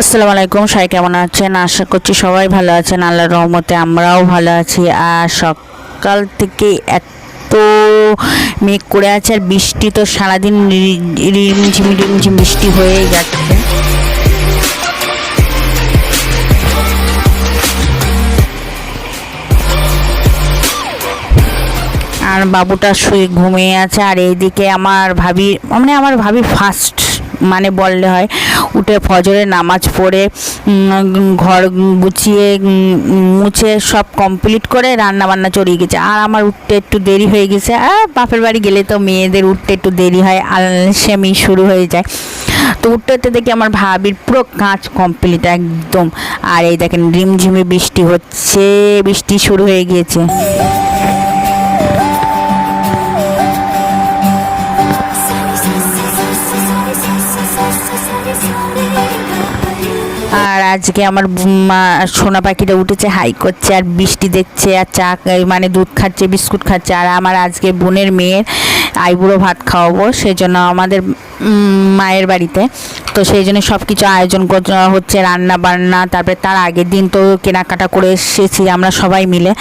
আসসালামু আলাইকুম, সবাই কেমন আছেন? আশা করছি সবাই ভালো আছেন। আল্লাহর রহমতে আমরাও ভালো আছি। আর সকাল থেকে এত মেঘ করে আছে আর বৃষ্টি তো সারাদিন রিমঝিম রিমঝিম বৃষ্টি হয়েই যাচ্ছে। আর বাবুটা শুয়ে ঘুমিয়ে আছে আর এইদিকে আমার ভাবি মানে আমার ভাবি ফার্স্ট মানে বললে হয়, উঠে ফজরে নামাজ পড়ে ঘর গুছিয়ে মুছে সব কমপ্লিট করে রান্না বান্না চড়িয়ে গেছে। আর আমার উঠতে একটু দেরি হয়ে গেছে। আর বাপের বাড়ি গেলে তো মেয়েদের উঠতে একটু দেরি হয়, আলসেমি শুরু হয়ে যায়। তো উঠতে উঠতে দেখি আমার ভাবির পুরো কাজ কমপ্লিট একদম। আর এই দেখেন, রিমঝিমে বৃষ্টি হচ্ছে, বৃষ্টি শুরু হয়ে গিয়েছে। আজকে আমার মা সোনা পাখিটা উঠেছে, হাই করছে, আর বৃষ্টি দেখছে, আর চা মানে দুধ খাচ্ছে, বিস্কুট খাচ্ছে, আর আমার আজকে বোনের মেয়ের আইবুড়ো ভাত খাওয়াবো সেই জন্য আমাদের মায়ের বাড়িতে। তো সেই জন্য সব কিছু আয়োজন হচ্ছে রান্না বান্না তারপরে তার আগের দিন তো কেনাকাটা করে এসেছি আমরা সবাই মিলে।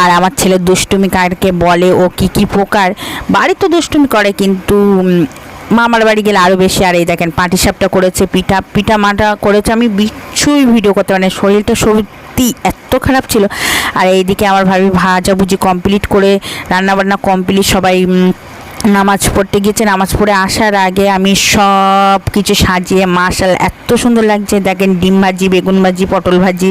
আর আমার ছেলে দুষ্টুমি কারকে বলে, ও কি কি প্রকার? বাড়ি তো দুষ্টুমি করে, কিন্তু মামার বাড়ি গেলে আরও বেশি। আর এই দেখেন পাটি সাপটা করেছে, পিঠা পিঠা মাটা করেছে, আমি বিচ্ছুই ভিডিও করতে মানে শরীরটা সত্যি এত খারাপ ছিল। আর এইদিকে আমার ভাবি ভাজাভুজি কমপ্লিট করে রান্নাবান্না কমপ্লিট সবাই নামাজ পড়তে গিয়েছে। নামাজ পড়ে আসার আগে আমি সব কিছু সাজিয়ে মাশাল এত সুন্দর লাগছে। দেখেন ডিম ভাজি, বেগুন ভাজি, পটল ভাজি।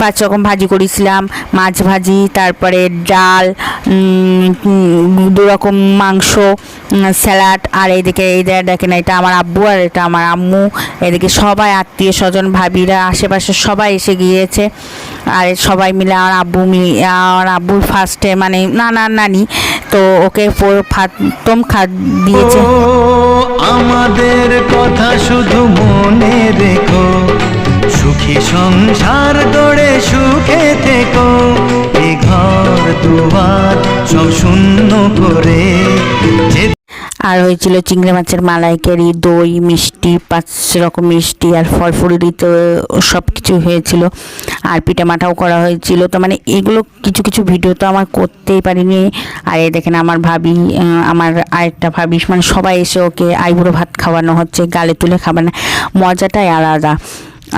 পাঁচ রকম ভাজি করেছিলাম, মাছ ভাজি, তারপরে ডাল দু রকম মাংস স্যালাড, আর এইদিকে এই দেখেন এটা আমার আব্বু আর এটা আমার আম্মু, এদিকে সবাই আত্মীয় স্বজন, ভাবিরা, আশেপাশে সবাই এসে গিয়েছে, আর সবাই মিলে আমার আব্বু আমার আব্বুর ফার্স্টে মানে নানা নানি, তো ওকে প্রথম খাদ দিয়েছে। আমাদের কথা শুধু মনে রেখো, সুখী সংসার থেকো, এ ঘর দুয়ার সব শূন্য করে। আর হয়েছিল চিংড়ি মাছের মালাইকারি, দই, মিষ্টি, পাঁচ রকম মিষ্টি আর ফল ফুলুরি তো সব কিছু হয়েছিল। আর পিঠা মাঠাও করা হয়েছিল। তো মানে এগুলো কিছু কিছু ভিডিও তো আমার করতেই পারিনি। আর এই দেখেন আমার ভাবি আমার আরেকটা ভাবি মানে সবাই এসে ওকে আইবুড়ো ভাত খাওয়ানো হচ্ছে, গালে তুলে খাওয়ানো মজাটাই আলাদা।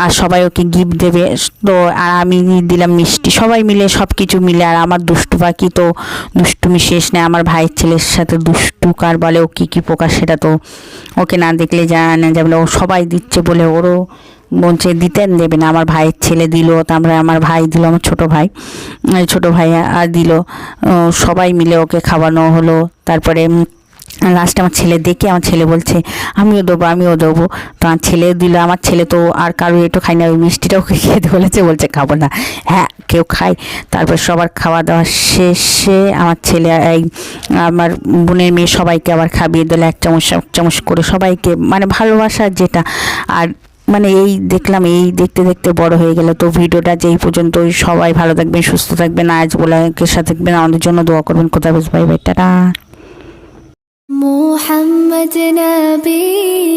আর সবাই ওকে গিফট দেবে। তো আর আমি দিলাম মিষ্টি। সবাই মিলে সব কিছু মিলে। আর আমার দুষ্টু পাখি তো দুষ্টুমি শেষ নেই। আমার ভাইয়ের ছেলের সাথে দুষ্টু কার বলে? ও কী কী প্রকার সেটা তো ওকে না দেখলে জানা যাবে না। ও সবাই দিচ্ছে বলে ওরও বলছে দিতেন দেবে না। আমার ভাইয়ের ছেলে দিল, তারপরে আমার ভাই দিল, আমার ছোট ভাই ছোট ভাই আর দিল সবাই মিলে ওকে খাওয়ানো হলো। তারপরে লাস্টে আমার ছেলে দেখে আমার ছেলে বলছে, আমিও দেবো আমিও দেবো। তো আমার ছেলে দিল, আমার ছেলে তো আর কারও একটু খাই না, ওই মিষ্টিটাও খেতে বলেছে, বলছে খাব না। হ্যাঁ কেউ খায়। তারপর সবার খাওয়া দাওয়া শেষে আমার ছেলে, এই আমার বোনের মেয়ে সবাইকে আবার খাবিয়ে দিল, এক চামচ এক চামচ করে সবাইকে মানে ভালোবাসার যেটা। আর মানে এই দেখলাম, এই দেখতে দেখতে বড় হয়ে গেল। তো ভিডিওটা যেই পর্যন্তই। সবাই ভালো থাকবেন, সুস্থ থাকবেন। আজ বলে সাথে থাকবেন। আমাদের জন্য দোয়া করবেন। কোথায় বুঝবাই বাই। টাটা। محمد نبي.